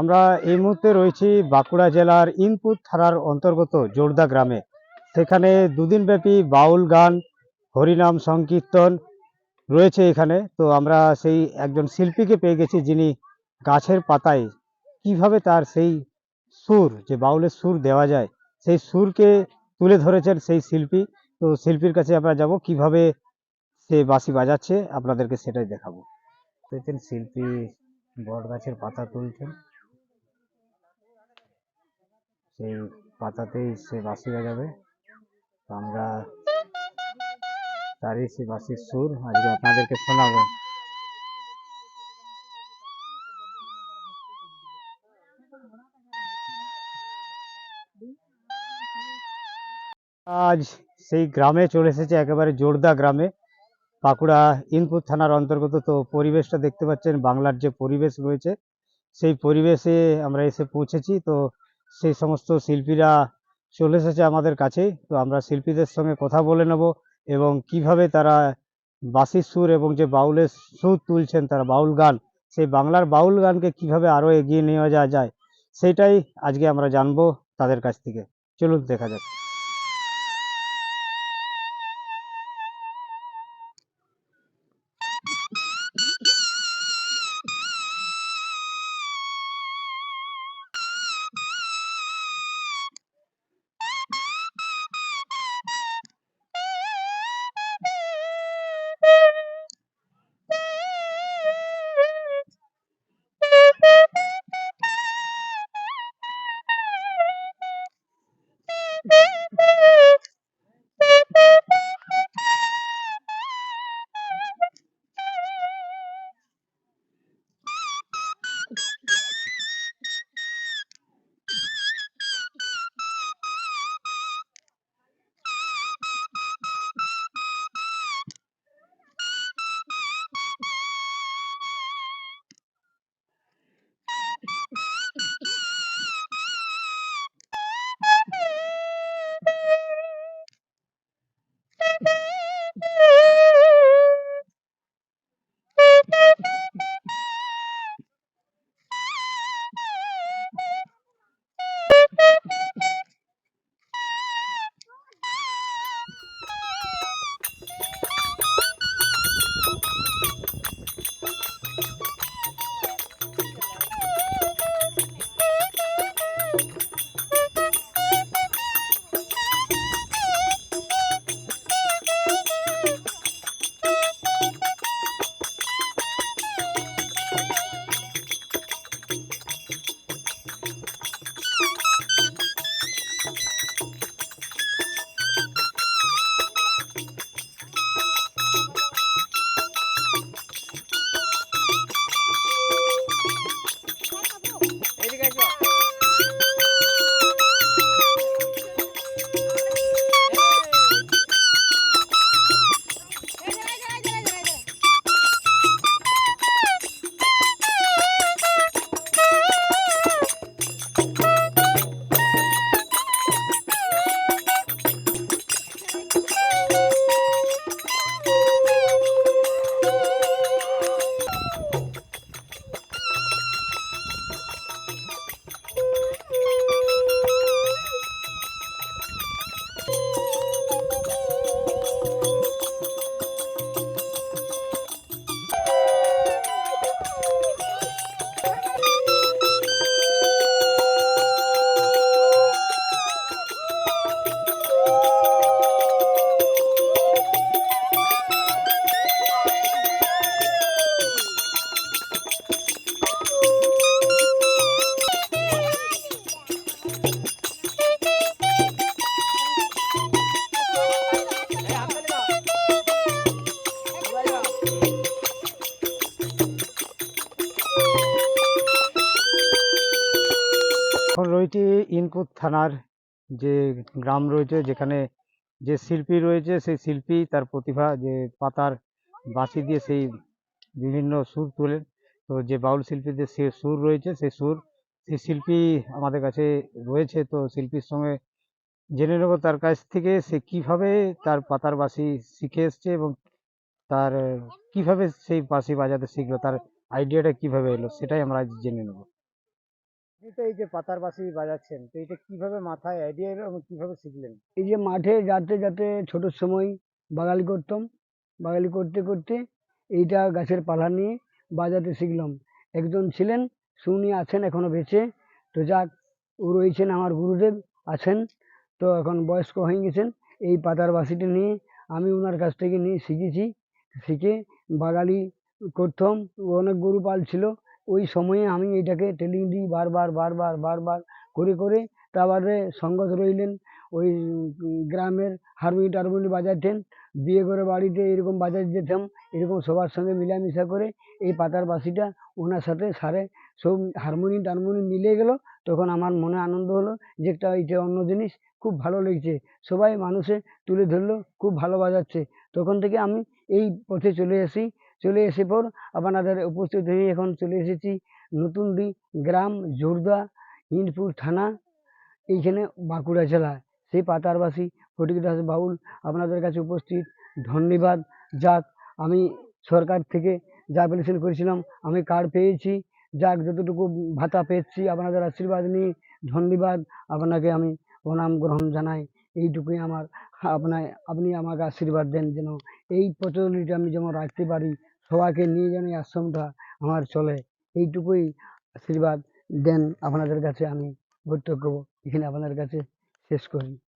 আমরা এই মুহূর্তে রয়েছি বাঁকুড়া জেলার ইনপুট থানার অন্তর্গত জোরদা গ্রামে। সেখানে দুদিন ব্যাপী বাউল গান, হরিনাম, সংকীর্তন রয়েছে এখানে। তো আমরা সেই একজন শিল্পীকে পেয়ে গেছি যিনি গাছের পাতায় কীভাবে তার সেই সুর, যে বাউলের সুর দেওয়া যায়, সেই সুরকে তুলে ধরেছেন সেই শিল্পী। তো শিল্পীর কাছে আমরা যাব, কীভাবে সে বাঁশি বাজাচ্ছে, আপনাদেরকে সেটাই দেখাবো। শিল্পী বট গাছের পাতা তুলছেন। সেই পাতাতেই সে বাঁশি বাজাবে। তো আমরা তারই সেই বাঁশির সুর আজকে আপনাদেরকে শোনাবো। আজ সেই গ্রামে চলে এসেছে একেবারে জোরদা গ্রামে। বাঁকুড়া ইনপুর থানার অন্তর্গত তো পরিবেশটা দেখতে পাচ্ছেন, বাংলার যে পরিবেশ রয়েছে, সেই পরিবেশে আমরা এসে পৌঁছেছি। তো সেই সমস্ত শিল্পীরা চলে এসেছে আমাদের কাছে। তো আমরা শিল্পীদের সঙ্গে কথা বলে নেব এবং কীভাবে তারা বাসির সুর এবং যে বাউলের সুর তুলছেন, তারা বাউল গান, সেই বাংলার বাউল গানকে কীভাবে আরও এগিয়ে নেওয়া যাওয়া যায়, সেটাই আজকে আমরা জানব তাদের কাছ থেকে। চলুন, দেখা যাক। এখন রয়েছে ইনপুট থানার যে গ্রাম রয়েছে, যেখানে যে শিল্পী রয়েছে, সেই শিল্পী তার প্রতিভা, যে পাতার বাঁশি দিয়ে সেই বিভিন্ন সুর তোলেন। তো যে বাউল শিল্পীদের সে সুর রয়েছে, সেই সুর সেই শিল্পী আমাদের কাছে রয়েছে। তো শিল্পীর সঙ্গে জেনে নেব তার কাছ থেকে সে কীভাবে তার পাতার বাঁশি শিখে এসছে এবং তার কীভাবে সেই বাঁশি বাজাতে শিখলো, তার আইডিয়াটা কীভাবে এলো, সেটাই আমরা জেনে নেব। আপনি তো এই যে পাতার বাঁশি বাজাচ্ছেন, তো এটা কীভাবে মাথায় আইডিয়া এলো এবং কীভাবে শিখলেন? এই যে মাঠে যাতে যাতে ছোটোর সময় বাগালি করতাম বাগালি করতে করতে এইটা গাছের পালা নিয়ে বাজাতে শিখলাম। একজন ছিলেন, শুনি আছেন এখনও বেঁচে, তো যাক, ও রয়েছেন আমার গুরুদেব, আছেন, তো এখন বয়স্ক হয়ে গেছেন, এই পাতার বাঁশিটা নিয়ে আমি ওনার কাছ থেকে নিয়ে শিখেছি, শিখে বাগালি করতাম অনেক গরু পাল ছিল ওই সময়ে আমি এটাকে ট্রেনিং দিই বারবার বারবার বারবার করে করে তারপরে সঙ্গত রইলেন ওই গ্রামের হারমোনি টারমোনি বাজাতেন, বিয়ে করে বাড়িতে এরকম বাজাতে যেতাম, এরকম সবার সঙ্গে মিলামিশা করে এই পাতার বাঁশিটা ওনার সাথে সারে সব হারমোনি টারমোনি মিলে গেল, তখন আমার মনে আনন্দ হলো যে একটা এটা অন্য জিনিস খুব ভালো লেগেছে, সবাই মানুষে তুলে ধরলো, খুব ভালো বাজাচ্ছে, তখন থেকে আমি এই পথে চলে আসি। চলে এসে পর আপনাদের উপস্থিত হয়ে এখন চলে এসেছি নতুনডি গ্রাম জোরদা হিন্দপুর থানা, এইখানে বাঁকুড়া জেলা। সেই পাতারবাসী ফটিক দাস বাউল আপনাদের কাছে উপস্থিত। ধন্যবাদ। যাক, আমি সরকার থেকে যা অ্যাপ্লিকেশন করেছিলাম, আমি কার্ড পেয়েছি। যাক, যতটুকু ভাতা পেয়েছি, আপনাদের আশীর্বাদ নিয়ে ধন্যবাদ। আপনাকে আমি প্রণাম, গ্রহণ জানাই। এইটুকুই আমার আপনার, আপনি আমাকে আশীর্বাদ দেন যেন এই প্রচলিটা আমি যেমন রাখতে পারি, সবাইকে নিয়ে যেন এই আশ্রমটা আমার চলে। এইটুকুই আশীর্বাদ দেন আপনাদের কাছে আমি। কর্তব্য এখানে আপনাদের কাছে শেষ করি।